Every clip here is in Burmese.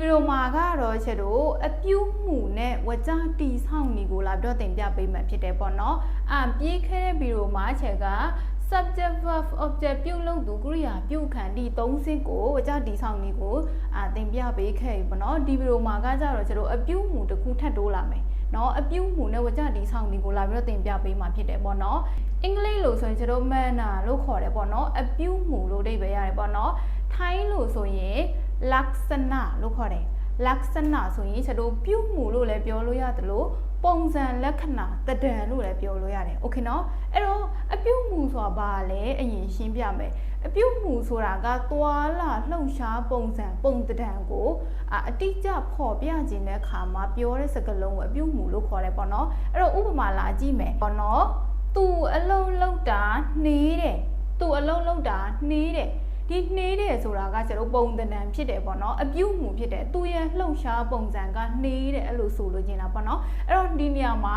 ဗီဒီယိုမှာကတော့ချက်တို့အပြုမှုနဲ့ဝကြတီဆောင်နေကိုလာတော့တင်ပြပေးမှဖြစ်တယ်ပေါ့နော်အာပြေးခဲတဲ့ဗီဒီယိုမှာချက်က subject verb object ပြုလုပ်သူကရိယာပြုခံဒီ၃စင်းကိုဝကြတီဆောင်နေကိုအာတင်ပြပေးခဲ့ပြီပေါ့နော်ဒီဗီဒီယိုမှာကကြတော့ချက်တို့အပြုမှုတစ်ခုထပ်တိုးလာမယ်နော်အပြုမှုနဲ့ဝကြတီဆောင်နေကိုလာပြီးတော့တင်ပြပေးမှဖြစ်တယ်ပေါ့နော်အင်္ဂလိပ်လို့ဆိုရင်ကျွန်တော် manner လို့ခေါ်တယ်ပေါ့နော်အပြုမှုလို့အဓိပ္ပာယ်ရတယ်ပေါ့နော်ထိုင်းလို့ဆိုရင် ลักษณะလို့ခေါ်တယ်ลักษณะဆိုရင်ကျွန်တော်ပြုမှုလို့လည်းပြောလို့ရတယ်လို့ပုံစံလက္ခဏာတဒံလို့လည်းပြောလို့ရတယ်โอเคเนาะအဲ့တော့အပြုမှုဆိုတာဘာလဲအရင်ရှင်းပြမယ်အပြုမှုဆိုတာကသွာလာလှုပ်ရှားပုံစံပုံတဒံကိုအအတိအကျဖော်ပြခြင်းတဲ့အခါမှာပြောတဲ့စကားလုံးကိုအပြုမှုလို့ခေါ်တယ်ပေါ့နော်အဲ့တော့ဥပမာလာကြည့်မယ်ပေါ့နော်သူအလုံးလောက်တာနှေးတယ်သူအလုံးလောက်တာနှေးတယ် ဒီနှေးတယ်ဆိုတာကကျတော့ပုံသဏ္ဍာန်ဖြစ်တယ်ပေါ့နော်အပြုတ်မှုဖြစ်တယ်သူရဲ့လှုပ်ရှားပုံစံကနှေးတယ်အဲ့လိုဆိုလို့ကျင်တာပေါ့နော်အဲ့တော့ဒီနေရာမှာ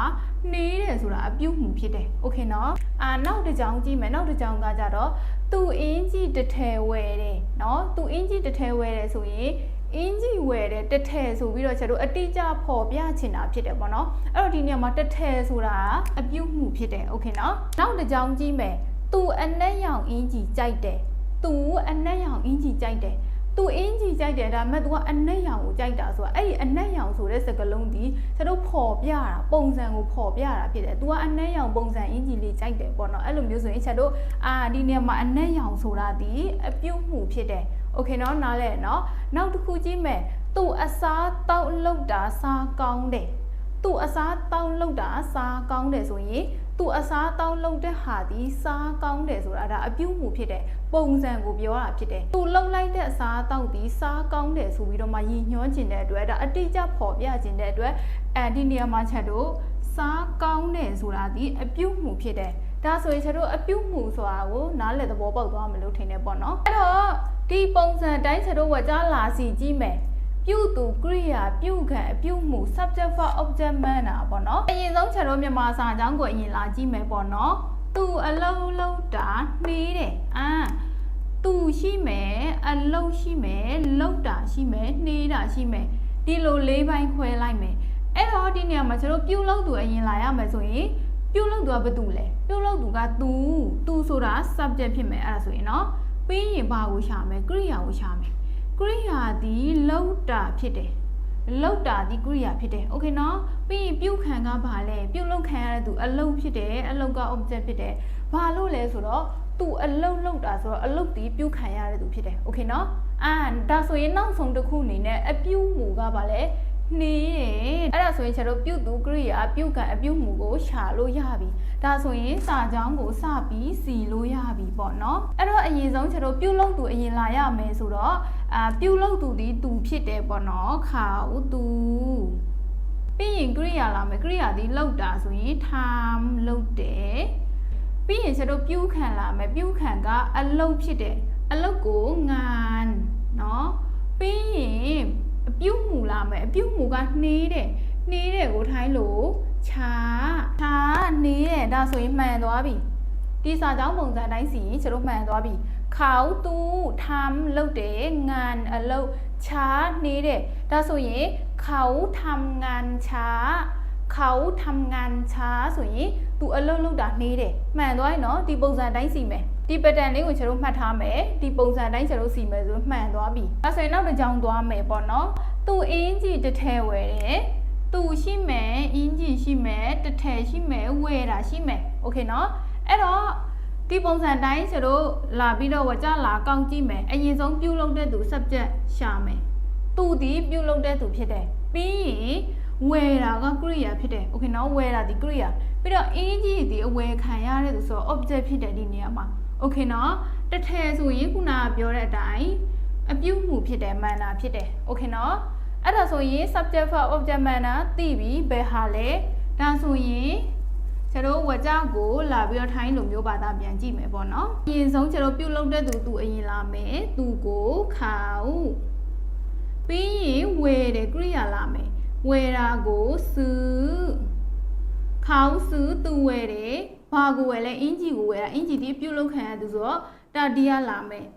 နှေးတယ်ဆိုတာအပြုတ်မှုဖြစ်တယ်โอเคနော်အာနောက်တစ်ကြောင်ကြည့်မယ်နောက်တစ်ကြောင်ကကြတော့သူအင်းကြီးတစ်ထည်ဝယ်တယ်နော်သူအင်းကြီးတစ်ထည်ဝယ်တယ်ဆိုရင်အင်းကြီးဝယ်တယ်တစ်ထည်ဆိုပြီးတော့ကျတော့အတိအကျဖော်ပြချင်တာဖြစ်တယ်ပေါ့နော်အဲ့တော့ဒီနေရာမှာတစ်ထည်ဆိုတာအပြုတ်မှုဖြစ်တယ်โอเคနော်နောက်တစ်ကြောင်ကြည့်မယ်သူအနက်ရောင်အင်းကြီးကြိုက်တယ် ။ तू အနက်ရောင်အင်ကြီးကြိုက်တယ်။ तू အင်ကြီးကြိုက်တယ်ဒါမဲ့ तू ကအနက်ရောင်ကိုကြိုက်တာဆိုတော့အဲ့ဒီအနက်ရောင်ဆိုတဲ့စကားလုံးဒီကျတို့ဖော်ပြတာပုံစံကိုဖော်ပြတာဖြစ်တယ်။ तू ကအနက်ရောင်ပုံစံအင်ကြီးလေးကြိုက်တယ်ပေါ့နော်။အဲ့လိုမျိုးဆိုရင်ကျတို့အာဒီနေရာမှာအနက်ရောင်ဆိုတာဒီအပြုတ်မှုဖြစ်တယ်။ Okay နော်နားလဲနော်။နောက်တစ်ခုကြည့်မယ်။ तू အစားတောက်လောက်တာစားကောင်းတယ်။ သူအစားတောက်လောက်တာစားကောင်းတယ်ဆိုရင်သူအစားတောင်းလုပ်တဲ့ဟာဒီစားကောင်းတယ်ဆိုတာဒါအပြုတ်မှုဖြစ်တယ်ပုံစံကိုပြောတာဖြစ်တယ်သူလှုပ်လိုက်တဲ့အစားတောက်ဒီစားကောင်းတယ်ဆိုပြီးတော့မှရည်ညွှန်းခြင်းတဲ့အတွက်ဒါအတိအကျဖော်ပြခြင်းတဲ့အတွက်အဲဒီနေရာမှာချက်တို့စားကောင်းတယ်ဆိုတာဒီအပြုတ်မှုဖြစ်တယ်ဒါဆိုရင်ချက်တို့အပြုတ်မှုဆိုတာကိုနားလည်သဘောပေါက်သွားမလို့ထင်တယ်ပေါ့နော်အဲ့တော့ဒီပုံစံတိုင်းချက်တို့ဝကြားလာစီကြည့်မယ် ပြုသူကရိယာပြုခံအပြုမှု subject verb object manner ပေါ့နော်အရင်ဆုံးချက်တော့မြန်မာစာအကြောင်းကိုအရင်လာကြည့်မယ်ပေါ့နော်သူအလုံးလုံးတာနှေးတယ်အာသူရှိမယ်အလုံးရှိမယ်လောက်တာရှိမယ်နှေးတာရှိမယ်ဒီလိုလေးပိုင်းခွဲလိုက်မယ်အဲ့တော့ဒီနေရာမှာကျွန်တော်ပြုတ်လောက်သူအရင်လာရမယ်ဆိုရင်ပြုတ်လောက်သူကဘာတူလဲပြုတ်လောက်သူက तू तू ဆိုတာ subject ဖြစ်မယ်အဲ့ဒါဆိုရင်เนาะပြီးရင်ဘာကိုရှာမယ်ကရိယာကိုရှာမယ် ကရိယာသည်လောက်တာဖြစ်တယ်လောက်တာဒီကရိယာဖြစ်တယ်โอเคเนาะပြီးရင်ပြုတ်ခံကဘာလဲပြုတ်လောက်ခံရတဲ့သူအလုတ်ဖြစ်တယ်အလုတ်က object ဖြစ်တယ်ဘာလို့လဲဆိုတော့သူအလုတ်လောက်တာဆိုတော့အလုတ်ဒီပြုတ်ခံရတဲ့သူဖြစ်တယ်โอเคเนาะအာဒါဆိုရင်နောက်ဆုံးတစ်ခုအနေနဲ့အပြုတ်မူကဘာလဲနေတယ်အဲ့ဒါဆိုရင်ကျွန်တော်ပြုတ်သူကရိယာပြုတ်ကအပြုတ်မူကိုရှာလို့ရပြီဒါဆိုရင်စာကြောင်းကိုစပြီးစီလို့ရပြီပေါ့နော်အဲ့တော့အရင်ဆုံးကျွန်တော်ပြုတ်လို့သူအရင်လာရမယ်ဆိုတော့ အာပြုတ်လို့သူဒီသူဖြစ်တယ်ပေါ့နော်ခါဦးသူပြီးရင်ကရိယာလာမယ်ကရိယာဒီလောက်တာဆိုရင် time လောက်တယ်ပြီးရင်ကျွန်တော်ပြုတ်ခံလာမယ်ပြုတ်ခံကအလုတ်ဖြစ်တယ်အလုတ်ကိုငန်နော်ပြီးရင်အပြုတ်မူလာမယ်အပြုတ်မူကနှေးတယ်နှေးတယ်ကိုထိုင်းလို့ခြာခြာနှေးတယ်ဒါဆိုရင်မှန်သွားပြီ ဒီစာကြောင်းပုံစံတိုင်းစီရင်ကျွန်တော်မှန်သွားပြီ เขาตูทำလုပ်တယ်งานအလုပ်ช้าနေတယ်ဒါဆိုရင်เขาทำงานช้าเขาทำงานช้าဆိုရင် तू အလုပ်လုပ်တာနေတယ်မှန်သွားရင်နော်ဒီပုံစံတိုင်းစီမယ်ဒီ pattern လေးကိုကျွန်တော်မှတ်ထားမယ်ဒီပုံစံတိုင်းကျွန်တော်စီမယ်ဆိုမှန်သွားပြီဒါဆိုရင်နောက်တစ်ကြောင်းသွားမယ်ပေါ့နော် तू အင်းကြီးတစ်ထဲဝယ်တယ် तू ရှိမယ်အင်းကြီးရှိမယ်တစ်ထဲရှိမယ်ဝယ်တာရှိမယ်โอเคနော် အဲ့တော့ ဒီပုံစံတိုင်းကျတို့လာပြီးတော့ဝကြလာကောက်ကြည့်မယ်အရင်ဆုံးပြုတ်လုပ်တဲ့သူ subject ရှာမယ်သူဒီပြုတ်လုပ်တဲ့သူဖြစ်တယ်ပြီးရင်ဝယ်တာကကရိယာဖြစ်တယ်โอเคနော်ဝယ်တာဒီကရိယာပြီးတော့အင်းကြီးဒီအဝယ်ခံရတဲ့သူဆိုတော့ object ဖြစ်တယ်ဒီနေရာမှာโอเคနော်တစ်ထည်ဆိုရင်ခုနကပြောတဲ့အတိုင်းအပြုတ်မှုဖြစ်တယ်မှန်တာဖြစ်တယ်โอเคနော်အဲ့ဒါဆိုရင် subject verb object manner သိပြီဘယ်ဟာလဲဒါဆိုရင် ကျွန်တော်ဝကြကိုလာပြီးတော့ထိုင်းလိုမျိုးဘာသာပြန်ကြည့်မယ်ပေါ့နော်အရင်ဆုံးကျွန်တော်ပြုတ်လုပ်တဲ့သူသူအရင်လာမယ်သူကိုခေါပြီးရင်ဝယ်တယ်ကရိယာလာမယ်ဝယ်တာကိုစူခေါစူသူဝယ်တယ်ဘာကိုဝယ်လဲအင်ဂျီကိုဝယ်တာအင်ဂျီဒီပြုတ်လုပ်ခံရသူဆိုတော့တာဒီယာလာမယ်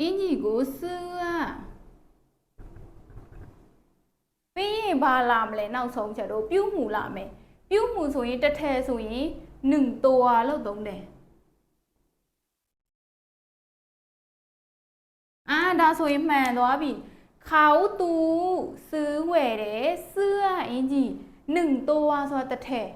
အင်ဂျီကိုစူอ่ะရင်ဘာလာမလဲနောက်ဆုံးချက်တို့ပြုတ်မှုလာမယ် ပြုတ်မှုဆိုရင်တစ်ထည်ဆိုရင်1ตัวလို့သုံးတယ်အာဒါဆိုရင်မှန်သွားပြီเขาตูซื้อဝယ်တယ်เสื้อအင်ကြီး1ตัวဆိုတာတစ်ထည်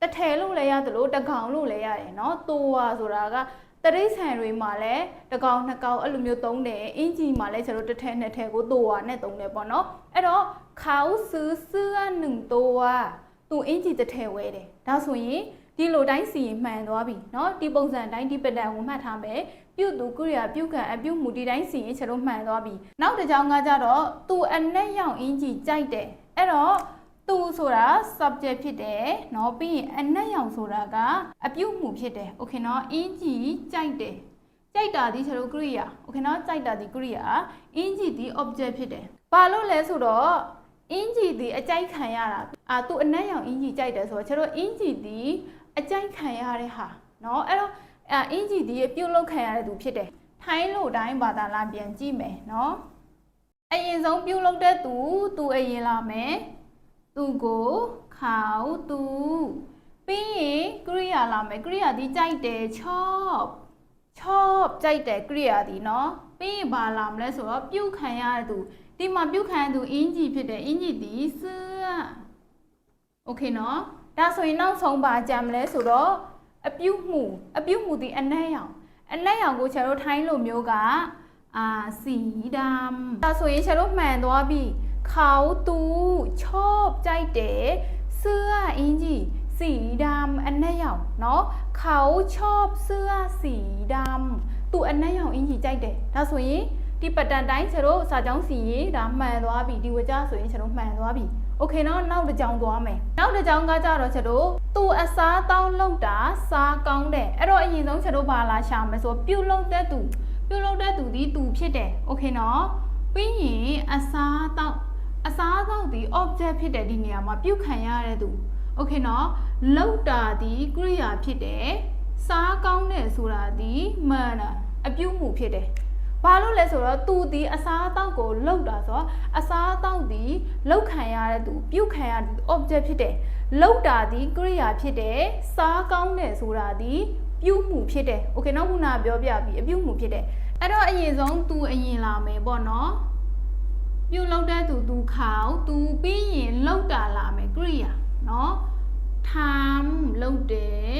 တစ်ထည်လို့လည်းရတယ်လို့တစ်ကောင်လို့လည်းရတယ်เนาะตัวဆိုတာကတရိษံတွေမှာလည်းတစ်ကောင်နှစ်ကောင်အဲ့လိုမျိုးသုံးတယ်အင်ဂျီမှာလည်းကျွန်တော်တစ်ထည်နှစ်ထည်ကိုตัวနဲ့သုံးတယ်ပေါ့နော်အဲ့တော့เขาซื้อเสื้อ1ตัว သူအင်ဂျီတစ်ထည်ဝယ်တယ်ဒါဆိုရင်ဒီလိုတိုင်းစီရင်မှန်သွားပြီเนาะဒီပုံစံတိုင်းဒီပဒံကိုမှတ်ထားမယ်ပြုတ်သူကုရိယာပြုတ်ကန်အပြုတ်မူဒီတိုင်းစီရင်ကျွန်တော်မှန်သွားပြီနောက်တစ်ကြောင်းကကြတော့သူအနက်ရောင်အင်ဂျီကြိုက်တယ်အဲ့တော့သူဆိုတာ subject ဖြစ်တယ်เนาะပြီးရင်အနက်ရောင်ဆိုတာကအပြုတ်မှုဖြစ်တယ်โอเคเนาะအင်ဂျီကြိုက်တယ်ကြိုက်တာဒီကျွန်တော်ကရိယာโอเคเนาะကြိုက်တာဒီကရိယာအင်ဂျီဒီ object ဖြစ်တယ်ဘာလို့လဲဆိုတော့ အင်ဂျီဒီအကြိုက်ခံရတာအာသူအနက်ရောင်အင်ဂျီကြိုက်တယ်ဆိုတော့ကျွန်တော်အင်ဂျီဒီအကြိုက်ခံရတဲ့ဟာเนาะအဲ့တော့အဲအင်ဂျီဒီပြုတ်လောက်ခံရတဲ့သူဖြစ်တယ်ထိုင်းလို့တိုင်းဘာသာလာပြန်ကြည့်မယ်เนาะအရင်ဆုံးပြုတ်လောက်တဲ့သူသူအရင်လာမယ်သူကိုခေါသူပြီးရင်ကရိယာလာမယ်ကရိယာဒီကြိုက်တယ်ချော့ချော့ကြိုက်တယ်ကရိယာဒီเนาะပြီးရင်ဘာလာမလဲဆိုတော့ပြုတ်ခံရတဲ့သူ ဒီမှာပြုတ်ခံရတဲ့သူအင်ဂျီဖြစ်တယ်အင်ဂျီဒီစโอเคเนาะဒါဆိုရင်နောက်ဆုံးပါကြံမလဲဆိုတော့အပြုတ်မှုအပြုတ်မှုဒီအနက်ရောင်အနက်ရောင်ကိုကျွန်တော်ထိုင်းလိုမျိုးကအာสีดำဒါဆိုရင်ကျွန်တော်မှန်သွားပြီเขาตูชอบကြိုက်တယ်เสื้อအင်ကြီးสีดำအနက်ရောင်เนาะเขาชอบเสื้อสีดำသူအနက်ရောင်အင်ကြီးကြိုက်တယ်ဒါဆိုရင် ဒီပတန်တိုင်းကျွန်တော်စာကြောင်းစီရေးဒါမှန်သွားပြီဒီဝကြဆိုရင်ကျွန်တော်မှန်သွားပြီโอเคเนาะနောက်တစ်ကြောင်းသွားမယ်နောက်တစ်ကြောင်းကကြတော့ကျွန်တော်သူအစားတောင်းလောက်တာစားကောင်းတယ်အဲ့တော့အရင်ဆုံးကျွန်တော်ဘာလာရှာမယ်ဆိုပြုတ်လောက်တဲ့သူပြုတ်လောက်တဲ့သူဒီသူဖြစ်တယ်โอเคเนาะပြီးရင်အစားတောင်းအစားတောင်းဒီ object ဖြစ်တယ်ဒီနေရာမှာပြုတ်ခံရတဲ့သူโอเคเนาะလောက်တာဒီကရိယာဖြစ်တယ်စားကောင်းတယ်ဆိုတာဒီမှန်တာအပြုတ်မှုဖြစ်တယ် ဘာလို့လဲဆိုတော့သူဒီအစားအသောက်ကိုလှုပ်တာဆိုတော့အစားအသောက်ဒီလှုပ်ခံရတဲ့သူပြုတ်ခံရတဲ့ object ဖြစ်တယ်လှုပ်တာဒီကရိယာဖြစ်တယ်စားကောင်းတယ်ဆိုတာဒီပြုတ်မှုဖြစ်တယ်โอเคနောက်ခုနပြောပြပြီအပြုတ်မှုဖြစ်တယ်အဲ့တော့အရင်ဆုံးသူအရင်လာမယ်ပေါ့နော်ပြုတ်လောက်တဲ့သူသူခေါသူပြီးရင်လှုပ်တာလာမယ်ကရိယာနော်ทำလှုပ်တယ်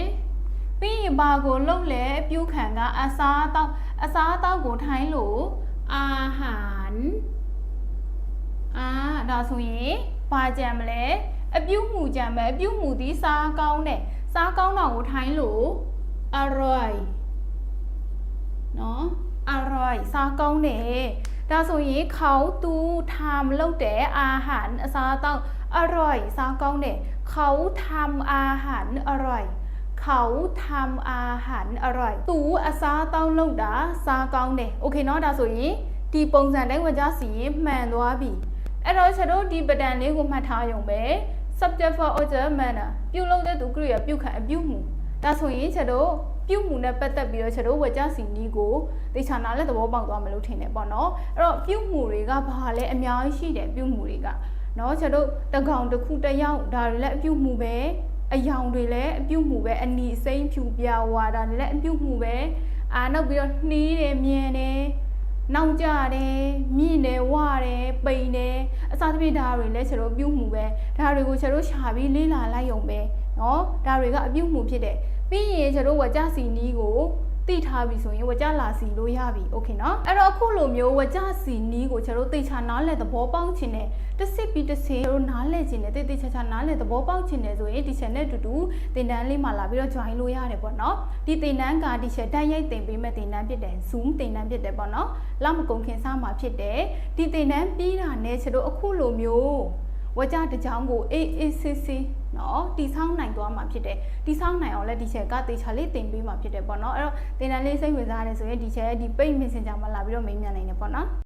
ပြီးရင်ဘာကိုလှုပ်လဲပြုတ်ခံကအစားအသောက် အစားအသောက်ကိုထိုင်းလို့အာဟာရအာဒါဆိုရင်ဘာကြံမလဲအပြုတ်မှုကြံမယ်အပြုတ်မှုဒီစားကောင်းတယ်စားကောင်းတာကိုထိုင်းလို့อร่อยเนาะอร่อยစားကောင်းတယ်ဒါဆိုရင်เขาตูทำလုပ်တဲ့อาหารအစားအသောက်อร่อยစားကောင်းတယ်เขาทำอาหารอร่อย เขาทำอาหารอร่อย သူအစားတောင်းလုပ်တာစားကောင်းတယ်โอเคเนาะဒါဆိုရင်ဒီပုံစံတိုင်းဝကြစီရင်မှန်သွားပြီအဲ့တော့ကျွန်တော်ဒီပဒံလေးကိုမှတ်ထားရုံပဲ subject for object manner ပြုလုပ်တဲ့သူကရိယာပြုခံအပြုမှုဒါဆိုရင်ကျွန်တော်ပြုမှုနဲ့ပတ်သက်ပြီးတော့ကျွန်တော်ဝကြစီနီးကိုတေချာနာလည်းသဘောပေါက်သွားမလို့ထင်တယ်ပေါ့နော်အဲ့တော့ပြုမှုတွေကဘာလဲအများကြီးရှိတယ်ပြုမှုတွေကเนาะကျွန်တော်တကောင်တစ်ခုတစ်ယောက်ဒါတွေလည်းအပြုမှုပဲ အယောင်တွေလည်းအပြုတ်မှုပဲအနီစိမ့်ဖြူပြဝါတာလည်းအပြုတ်မှုပဲအာနောက်ပြီးတော့နှီးတယ်မြန်တယ်နောက်ကြတယ်မြင့်တယ်ဝတယ်ပိန်တယ်အစားသဖြင့်ဒါတွေလည်းကျွန်တော်ပြုတ်မှုပဲဒါတွေကိုကျွန်တော်ရှာပြီးလေးလာလိုက်ရုံပဲเนาะဒါတွေကအပြုတ်မှုဖြစ်တယ်ပြီးရင်ကျွန်တော်ဝကြစီနီးကို တိထားပြီဆိုရင်ဝကြလာစီလို့ရပြီโอเคเนาะအဲ့တော့အခုလိုမျိုးဝကြစီနီးကိုကျွန်တော်သိချာနားလဲသဘောပေါက်ခြင်းနဲ့တစ်စစ်ပြီးတစ်စစ်ကျွန်တော်နားလဲခြင်းနဲ့တိတိချာချာနားလဲသဘောပေါက်ခြင်းနဲ့ဆိုရင်ဒီချက်နဲ့တူတူသင်တန်းလေးမှာလာပြီးတော့ join လို့ရတယ်ပေါ့เนาะဒီသင်တန်းကဒီချက်တိုက်ရိုက်သင်ပေးမဲ့သင်တန်းဖြစ်တယ် Zoom သင်တန်းဖြစ်တယ်ပေါ့เนาะလောက်မကုန်ခင်စားမှာဖြစ်တယ်ဒီသင်တန်းပြီးတာနဲ့ကျွန်တော်အခုလိုမျိုး ဝကြတစ်ကြောင်းကိုအေးအေးဆေးဆေးနော်တီဆောင်နိုင်သွားမှာဖြစ်တယ်တီဆောင်နိုင်အောင်လည်းဒီချက်ကတေချာလေးတင်ပေးမှာဖြစ်တယ်ပေါ့နော်အဲ့တော့တင်တန်းလေးစိတ်ဝင်စားရတယ်ဆိုရင်ဒီချက်ဒီ page messenger မှာလာပြီးတော့မေးမြန်းနိုင်တယ်ပေါ့နော်